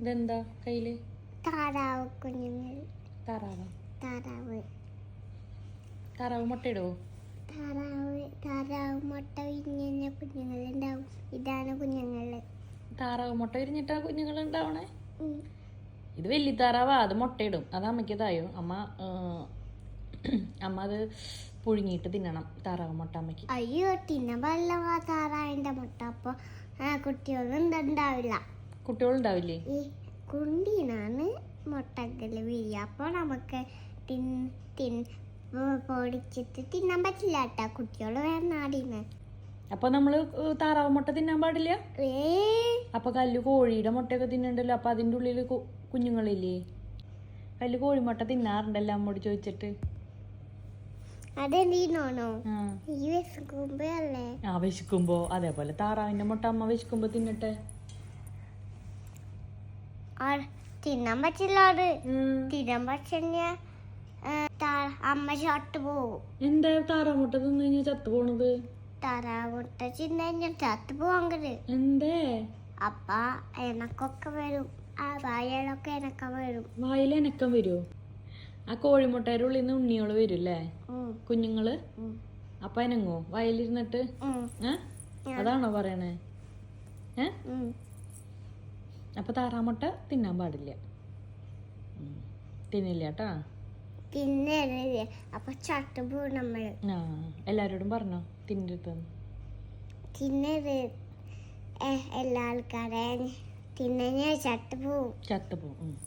ഇതെന്താ കയ്യിൽ? താറാവ് കുഞ്ഞുങ്ങൾ. താറാവ്? താറാവ്. താറാവ് മുട്ടയിടുവോ താറാവ് താറാവ് മുട്ട വിരിഞ്ഞ കുഞ്ഞുങ്ങൾ ഉണ്ടാവും ഇതാണ് കുഞ്ഞുങ്ങൾ താറാവ് മുട്ട വിരിഞ്ഞിട്ടാ കുഞ്ഞുങ്ങൾ ഉണ്ടാവണേ ഇത് വലിയ താറാവാ അത് മുട്ടയിടും. അത് അമ്മയ്ക്ക് ഇതായോ അമ്മ അമ്മ അത് പുഴുങ്ങിയിട്ട് തിന്നണം താറാവ് മുട്ട അമ്മയ്ക്ക്. അയ്യോ തിന്ന പാടില്ല ആ താറാവിന്റെ മുട്ട. അപ്പൊ കുട്ടികളൊന്നും ഉണ്ടാവില്ല കുട്ടികളുണ്ടാവില്ലേ? കുണ്ടിനാണ് മുട്ടകൾ വിരിയ. അപ്പോൾ നമുക്ക് തിൻ തിൻ പൊടിച്ചിട്ട് തിന്നാൻ പറ്റില്ല കേട്ടോ. കുട്ടികൾ നാടിന്ന്. അപ്പൊ നമ്മൾ താറാവ് മുട്ട തിന്നാൻ പാടില്ല? അപ്പൊ കല്ല് കോഴിയുടെ മുട്ടയൊക്കെ തിന്നണ്ടല്ലോ. അപ്പൊ അതിന്റെ ഉള്ളിൽ കുഞ്ഞുങ്ങളില്ലേ? കല്ല് കോഴിമുട്ട തിന്നാറുണ്ടല്ലോ അമ്മോട് ചോദിച്ചിട്ട്. ആ. വിശക്കുമ്പോ അതേപോലെ താറാവിന്റെ മുട്ട അമ്മ വിശക്കുമ്പോ തിന്നട്ടെ. തിന്നാൻ പറ്റില്ല അത് തിന്നാൻ പറ്റില്ല അമ്മ ഷോട്ട് പോവും എന്താ താറാവ് മുട്ട തിന്നു കഴിഞ്ഞാൽ ചത്തു പോണത്? താറാമുട്ട തിന്നു കഴിഞ്ഞാൽ ചത്ത് പോവാങ്കത് എന്തേ? അപ്പ എനക്കൊക്കെ വരും. ആ വായലൊക്കെ എനക്ക വരും. വായിൽ എനക്കം വരുമോ ആ കോഴിമുട്ടയുടെ ഉള്ളിൽ നിന്ന് ഉണ്ണിയോൾ വരും ഉം, കുഞ്ഞുങ്ങൾ? അപ്പൊ വയലിരുന്നിട്ട്? ഏ? അതാണോ പറയണേ? ഏ? ഉം. അപ്പൊ താറാമുട്ട തിന്നാൻ പാടില്ല. തിന്നില്ല കേട്ടാ? അപ്പൊ ആ എല്ലാരോടും പറഞ്ഞോ തിന്നരുതെന്ന് തിന്നത് എല്ലാ ആൾക്കാരെ തിന്നെ ചട്ട് പോവും. ചത്തു പോവും. ഉം.